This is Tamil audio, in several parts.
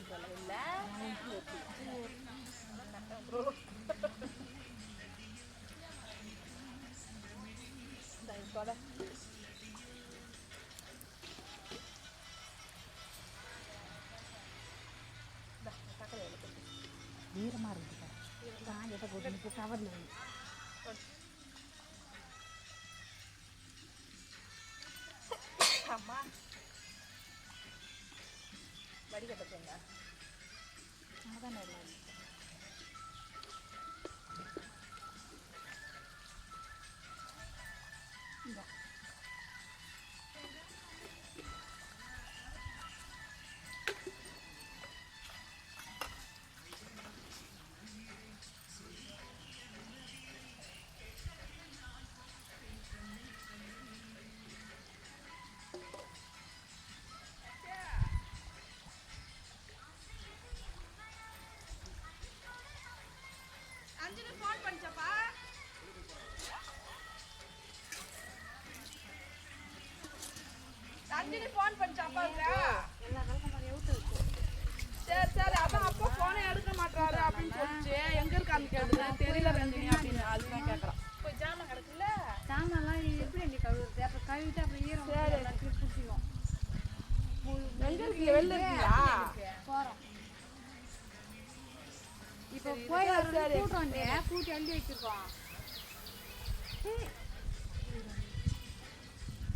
எடுத்தல இல்ல இந்த கொடை இந்தா, சக்கரை எவ்வளவு போட்டு. ஈரமாக இருக்குது காஞ்சத்தை போட்டு கவரில் அம்மா அஞ்சலி ஃபோன் மாதிரி எவ்வளோ சரி சரி அதான் அப்பா போனே எடுக்க மாட்டாரு அப்படின்னு சொல்லிச்சு. எங்க இருக்கான்னு கேட்டு? தெரியல ரஞ்சினி அப்படின்னு அதுதான் கேக்குறான். போய் ஜாமான் கிடக்குல்ல? எப்படி கழுவுறது? அப்புறம் கழுவிட்டு அப்புறம் ஈரம் எல்லாத்தையும் பிடிச்சிக்கும் எங்க இருக்கீங்க? வெளில இருக்கீங்களா? போகிறோம் இப்போ போய் கூட்டம் கூட்டி அள்ளி வச்சிருக்கோம்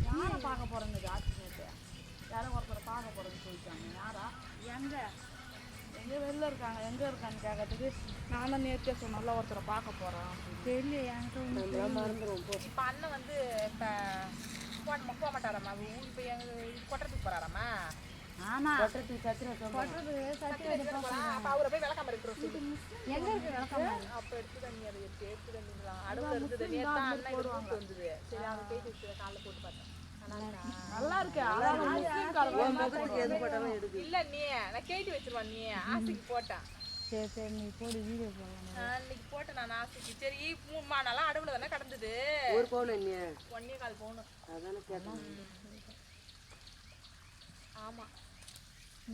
யாரை பார்க்க போறேங்க ஆச்சரியத்தை யாரும் ஒருத்தரை பார்க்க போறேன்னு சொல்லிட்டாங்க. யாரா? எங்க? எங்க வெளில இருக்காங்க? எங்க இருக்கான்னு கேட்கறதுக்கு நான் தான் நேர்த்தியா சொன்னல ஒருத்தரை பார்க்க போறேன் அப்படின்னு. தெரியல. என்கிட்ட ஒன்று இப்போ அண்ணன் வந்து இப்போ போட போக மாட்டாராம்மா இப்போ எங்க கொட்டுறதுக்கு கொட்டுறதுக்கு சத்திர கொட்டுறது சத்தியம் எடுப்போம் அப்போ அவரை போய் விளக்காம இருக்கிறோம் எங்க இருக்கு விளக்கம்? அப்போ எடுத்து தண்ணி அதை எடுத்து எடுத்து தண்ணிங்களா அடுப்பு இருந்தது நேற்று தான் அண்ணன் கூப்பிட்டு வந்தது. சரி அவங்க போயிட்டு வச்சு காலைல போட்டு பார்த்தேன் நல்லா இருக்கு? அதான் முஸ்லீம் காரங்க எது போட்டாலும் எடுக்கு இல்ல நீ நான் கேட்டு வச்சிருவான் நீ. ஆசைக்கு போட்டேன் சரி சரி. நீ போடு வீடியோ போடலாம் நான் இன்னைக்கு போட்டேன் நான் ஆசைக்கு. சரி மூணு மா நாளா அடுவுல தானே கடந்தது? ஒரு பவுன் என்ன? ஒன்னே கால் போகணும் அதானே கேட்டேன். ஆமா.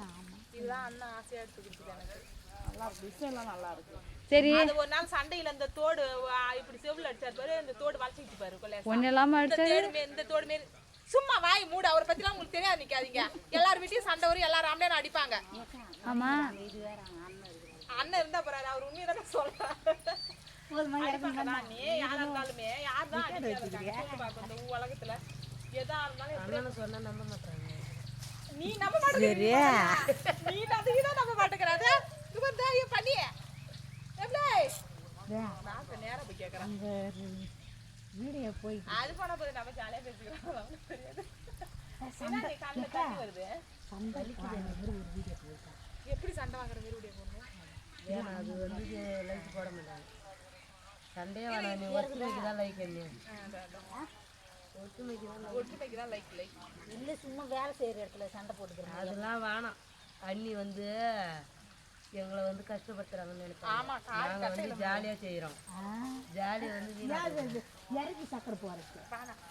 ஆமாம் இதுதான் அண்ணன் ஆசையா எடுத்து கொடுத்தது எனக்கு. நல்லா இருக்கு விஷயம் எல்லாம் நல்லா இருக்கு சரி. அது ஒரு நாள் சண்டையில இந்த தோடு இப்படி செவுல அடிச்சாரு பாரு இந்த தோடு வளைச்சிட்டு பாரு தேடு மே- இந்த தோடு மாரி சும்மா வாய் மூடு அவரை பத்திலாம் உங்களுக்கு தெரியாது நிக்காதீங்க. எல்லார் வீட்டையும் சண்டை வரும் எல்லாரும் ஆம்பளை அடிப்பாங்க. ஆமாம் அண்ணன் இருந்தா போறாரு அவர் உண்மையை தானே சொல்றாரு. உலகத்துல. எதா இருந்தாலும் சொன்னா நம்ப மாட்டாங்க நீ நம்ப மாட்டேங்கிற நீ நம்பி தான் நம்ப மாட்டேங்கிறாத? இது பண்ணி எப்படி நான் இப்ப நேரா போய் கேக்குறேன். வீடியோ போய் அது போனா போது நம்ம ஜாலியா பேசிக்கலாம். வருது? எப்படி சண்டை வாங்குற மாதிரி வீடியோ போடணும்? ஏன்னா அது வந்து லைக் போட மாட்டாங்க சண்டையே வேணாம் நீ ஒற்றுமைக்கு தான் லைக் என்ன ஒற்றுமைக்கு தான் ஒற்றுமைக்கு தான் லைக் லைக் இல்லை சும்மா வேலை செய்கிற இடத்துல சண்டை போட்டுக்கிறேன். அதெல்லாம் வேணாம். அண்ணி வந்து எங்களை வந்து கஷ்டப்படுத்துறாங்கன்னு நினைப்பாங்க. ஆமா கார் நாங்க வந்து ஜாலியா செய்யறோம் ஜாலியா வந்து இறக்கி சக்கரை போகிறது வேணாம்.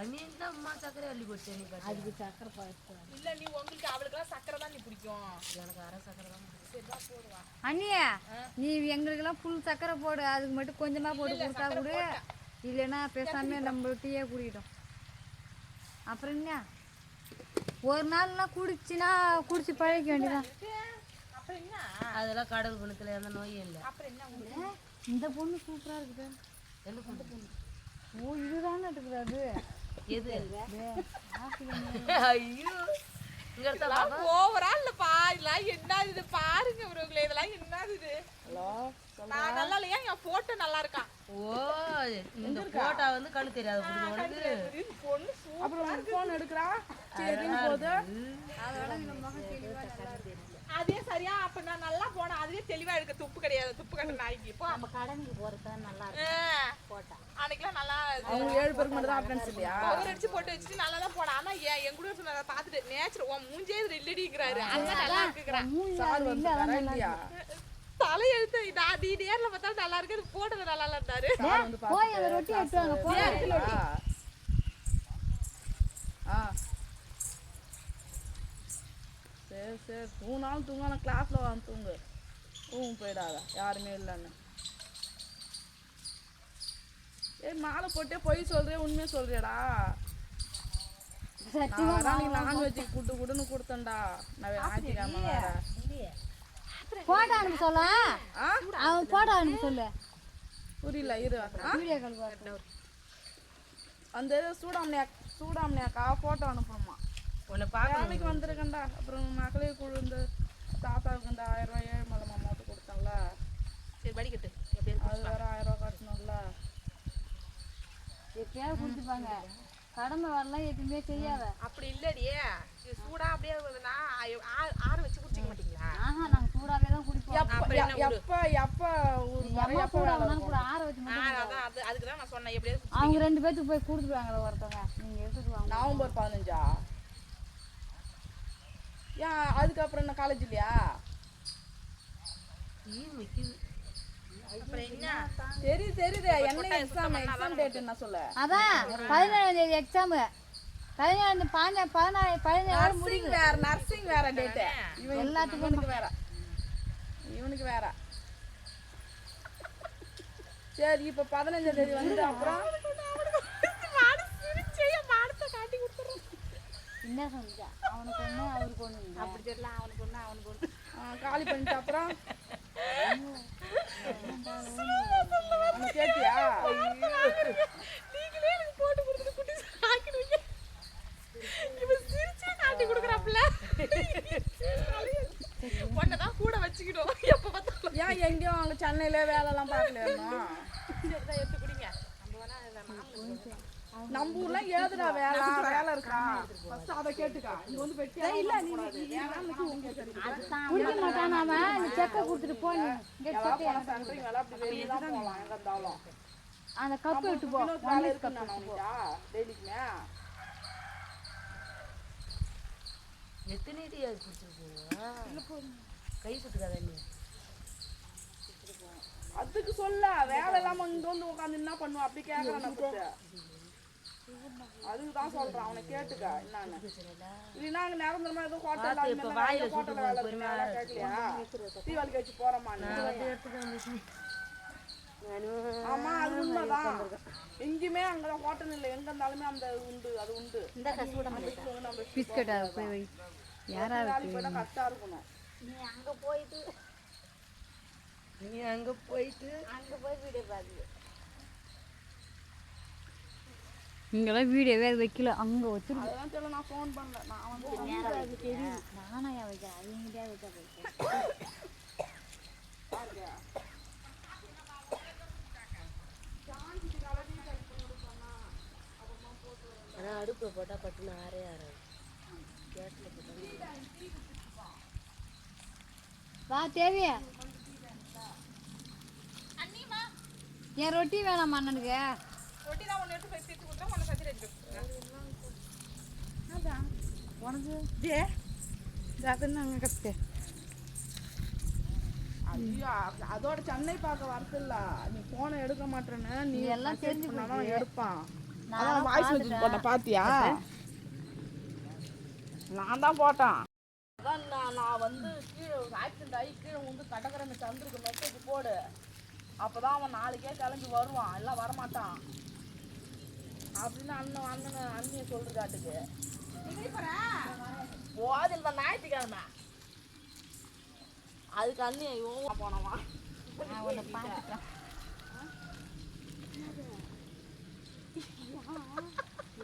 அண்ணி தான் அம்மா சக்கரை அள்ளி கொடுத்து நீ அதுக்கு சக்கரை போகிறது இல்ல நீ உங்களுக்கு அவளுக்கெல்லாம் சக்கரை தான் நீ பிடிக்கும். எனக்கு அரை சக்கரை தான் அண்ணியா நீ எங்களுக்கெல்லாம் ஃபுல் சக்கரை போடு. அதுக்கு மட்டும் கொஞ்சமா போட்டு கொடுத்தா கொடு இல்லைன்னா பேசாம நம்ம டீயே குடிக்கிட்டோம். அப்புறம் என்ன? ஒரு நாள்லாம் குடிச்சுன்னா குடிச்சு பழகிக்க வேண்டியதான் அதெல்லாம் கடல் குணத்துல எந்த நோயும் இல்லை. இந்த பொண்ணு சூப்பரா இருக்குது. என்ன பண்ணு? ஓ இதுதானே இருக்குது அது? எது? ஐயோ ஓவரா இல்லப்பா இதெல்லாம் என்ன இது? பாருங்க இவருங்களே இதெல்லாம் என்ன இது? நான் நல்லா இல்லையா? என் போட்டோ நல்லா இருக்கான் ஓ இந்த போட்டா வந்து கண்ணு தெரியாது பொண்ணு அப்புறம் போன் எடுக்கிறா? சரி போது. அதோட அதே சரியா அப்ப நான் நல்லா போனேன் அதுவே தெளிவா எடுக்க துப்பு கிடையாது. துப்பு கட்ட நாய்க்கு. இப்போ நம்ம கடனுக்கு போறது தான் நல்லா போட்டா. அன்னைக்கெல்லாம் நல்லா அவங்க ஏழு பேருக்கு மட்டும் தான் அட்டன்ஸ் இல்லையா அடிச்சு போட்டு வச்சுட்டு நல்லா தான் போனேன் ஆனா ஏன் என் கூட சொன்ன பார்த்துட்டு நேச்சர் உன் மூஞ்சே இது இல்லடிங்கிறாரு. அதான் நல்லா இருக்குங்கிறான் சார் வந்து வரா இல்லையா? தலை எழுத்து நான் நீ நேர்ல பார்த்தா நல்லா இருக்கு போட்டது நல்லா இருந்தாரு போய் அந்த ரொட்டி எடுத்து வாங்க போய் பார்த்துட்டா ஆ சரி சரி. சரி தூணாலும் தூங்கான கிளாஸில் வந்து தூங்கு. தூங்க போயிடாத. யாருமே இல்லைன்னு. ஏய் மாலை போட்டே பொய் சொல்றியா உண்மையை சொல்றியாடா. சத்தியமா நான் நான்வெஜ் கூட்டு கூட்டுன்னு கொடுத்தேன்டா. நான் ஞாயிற்றுக்கிழமை வேற போட்டோ அனுப்ப சொல்ல? அவன் போட்டோ அனுப்ப சொல்லு. புரியல இரு அந்த இது சூடாமணியா சூடாமணியாக்கா ஃபோட்டோ அனுப்பணுமா? உன்னை வேலைக்கு வந்திருக்கேன்டா. அப்புறம் மகளிர் குழு இந்த தாத்தாவுக்கு இந்த ஆயிரம் ரூபாய் ஏழு மலை அமௌண்ட் கொடுத்தேன்ல. சரி படிக்கட்டு. அது வேற ஆயிரம் ரூபாய் கட்டணும்ல. எப்பயாவது கொடுத்துப்பாங்க கடமை வரலாம் எதுவுமே செய்யாத. அப்படி இல்லடியே. இது சூடா அப்படியே வருதுன்னா ஆற வச்சு குடிச்சிக்க மாட்டீங்களா? ஆஹா நாங்க சூடாவே தான் குடிப்போம். எப்ப? எப்ப எம்மா எப்ப சூடா வேலை வேணாலும் கூட ஆற வச்சு அதான் அது அதுக்கு தான் நான் சொன்னேன். எப்படியாவது அவங்க ரெண்டு பேத்துக்கு போய் கொடுத்துருவாங்க ஒருத்தவங்க. நீங்க வாங்க. நவம்பர் பதினஞ்சா? ஏன் அதுக்கப்புறம் என்ன காலேஜ் இல்லையா? அப்புறம் என்ன? தெரியுது தெரியுது என்ன எக்ஸாம் எக்ஸாம் டேட் என்ன சொல்ல அதான் பதினேழாம் தேதி எக்ஸாமு பதினேழு பாஞ்ச பதினாறு பதினேழு நர்சிங் வேற நர்சிங் வேற டேட் இவன் எல்லாத்துக்கும் இவனுக்கு வேற. இவனுக்கு வேற. சரி இப்ப பதினஞ்சாம் தேதி வந்து அப்புறம்? என்ன சொல்லிச்சா அவனுக்கு ஒண்ணு அவருக்கு இல்லை. அப்படி தெரியல அவனுக்கு ஒண்ணு அவனுக்கு ஆ, காலி பண்ணிட்டு அப்புறம்? கேட்டியா? நீங்களே எனக்கு போட்டு கொடுத்துட்டு குட்டி சாக்கிடுவீங்க. இவன் சிரிச்சே காட்டி கொடுக்குறாப்புல. கூட வச்சுக்கிட்டோம் எப்ப பார்த்தாலும். ஏன் எங்கேயும் அங்க சென்னையில வேலை எல்லாம் பார்க்கலையா எடுத்து குடிங்க. நம்ம வேணா நம்ம ஊர்ல ஏதுடா வேலை? வேலை இருக்கா? ஃபர்ஸ்ட் அதை கேட்டுக்கா. இங்க வந்து வெட்டியா இல்ல நீ குடிக்க மாட்டான் அவன்? நீ செக்கை கொடுத்துட்டு போ நீ. இங்க செக்கை சென்ட்ரிங் வேலை அப்படி வெளியே தான் போகலாம் எங்க இருந்தாலும். அந்த கப்பு விட்டு போ. வேலை இருக்கு நான் டெய்லிக்குமே. எத்தனை டீ அது குடிச்சிருக்கீங்க? கை சுத்துக்காத நீ. அதுக்கு சொல்ல வேலை இல்லாம இங்க வந்து உட்காந்து என்ன பண்ணுவ? அப்படி கேக்குறான் நம்ம அதுக்கு தான் சொல்றேன் அவனை கேட்டுக்க என்னன்னு. இல்லைன்னா அங்க நிரந்தரமா ஏதோ ஹோட்டல் ஹோட்டல்ல வேலை கேட்கலையா போறோமான்னு. ஆமா அது உண்மைதான். எங்கேயுமே அங்கதான் ஹோட்டல் இல்லை. எங்க இருந்தாலுமே அந்த உண்டு அது உண்டு. அதுக்கு வந்து நம்ம பிஸ்கட் அதை போய் யாரா போயிட்டா கஷ்டம் இருக்கணும். நீ அங்க போயிட்டு இங்கெல்லாம் வீடியோவே அது வைக்கல. அங்க வச்சிருக்கோம். அதெல்லாம் தெரியல நான் ஃபோன் பண்ணல. நான் வந்து நானா ஏன் வைக்கிறேன் அது எங்கிட்டே வச்சா வைக்கிறேன் ஆனா அடுப்புல போட்டா பட்டுன்னு ஆறே ஆறாது. கேஸ்ல போட்டா வா தேவியா. என் ரொட்டி வேணாமா அண்ணனுக்கு? ரொட்டி தான் ஒன்று எடுத்து போய் சேர்த்து கொடுத்தா ஒன்று சத்தி எடுத்து உனக்கு ஐயோ அதோட சென்னை பார்க்க வரதில்ல நீ போனை எடுக்க மாட்டேன்னு நீ எல்லாம் தெரிஞ்சு பண்ணாதான் எடுப்பான் நான் அதான் வாய்ஸ் மெசேஜ் போட்டேன் பாத்தியா நான் தான் போட்டேன் அதான் நான் நான் வந்து கீழே ஆக்சிடென்ட் ஆகி கீழே வந்து கடற்கரை சந்திருக்கு மெசேஜ் போடு அப்போதான் அவன் நாளைக்கே கிளம்பி வருவான் எல்லாம் வரமாட்டான் அப்படின்னு அண்ணன் அண்ணன் அண்ணிய சொல்றாட்டுக்கு போதில் தான் ஞாயிற்றுக்கிழமை. அதுக்கு அண்ணி இவன் போனவா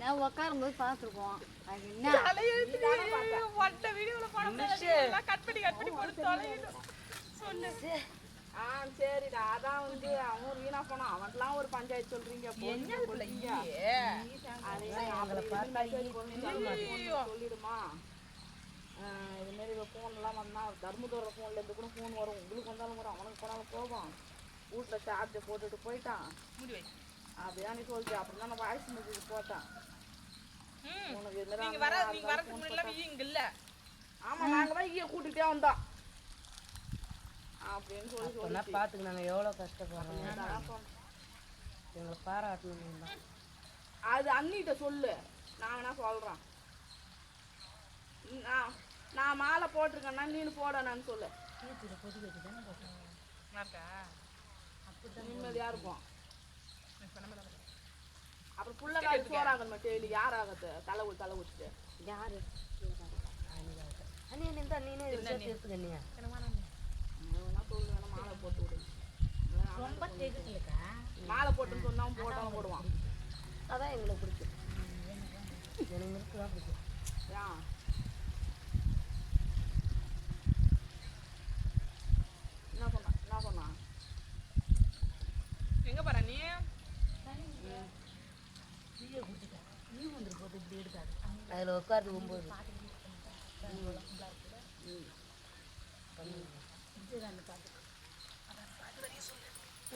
நான் உட்காரும்போது பார்த்துருக்கோம். அது என்ன? முடியாது கட் பண்ணி கட் பண்ணி போட்டு தொலைவிடும் சொல்லு. ஆ சரிடா. அதான் வந்து அவன் வீணா போனான் அவன்லாம் ஒரு பஞ்சாயத்து சொல்றீங்க. சொல்லிடுமா? இது மாதிரி ஃபோன்லாம் வந்தா தர்மதுர ஃபோன்ல இருந்து கூட ஃபோன் வரும். உங்களுக்கு வந்தாலும் கூட அவனுக்கு போனாலும் போகும். வீட்டில் சார்ஜை போட்டுட்டு போயிட்டான். அப்படிதான் நீ சொல்லிச்சு அப்புறம் தான் நான் வாய்ஸ் மெசேஜ் போட்டேன். உனக்கு இது மாதிரி நீங்க வர நீங்க வரதுக்கு முன்னாடி இங்க இல்ல. ஆமா நாங்க தான் ஈய கூட்டிகிட்டே வந்தோம். அப்படின்னு சொல்லி அப்போனா பார்த்துக்கு நாங்கள் எவ்வளோ கஷ்டப்படுறோம். எங்களை பாராட்டணும் தான். அது அண்ணிட்ட சொல்லு. நான் வேணா சொல்றேன். நான் நான் மாலை போட்டிருக்கேன்னா நீனு போடணும்னு சொல்லு. நல்லா இருக்கா நிம்மதியா இருக்கும். அப்புறம் புள்ள காலி சோறாகணும் டெய்லி யார் ஆகுது தலை தலை ஊற்றிட்டு யாரு? அண்ணே நின்றா நீனே சேர்த்து எடுத்துக்கண்ணியா வேணா சொல்லு வேணா மாலை போட்டு விடு ரொம்ப கேட்கலக்கா மாலை போட்டுன்னு சொன்னா அவன் போட்டாலும் போடுவான். அதான் எங்களுக்கு பிடிக்கும். எனக்கு மிருக்கு தான் பிடிக்கும். ஏன் என்ன சொன்னா என்ன சொன்னா? எங்க போற நீ? அதில் உட்காந்து ஒம்பது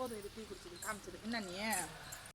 போதும் இது டீ குடிச்சிடு காமிச்சிடு. என்ன நீ?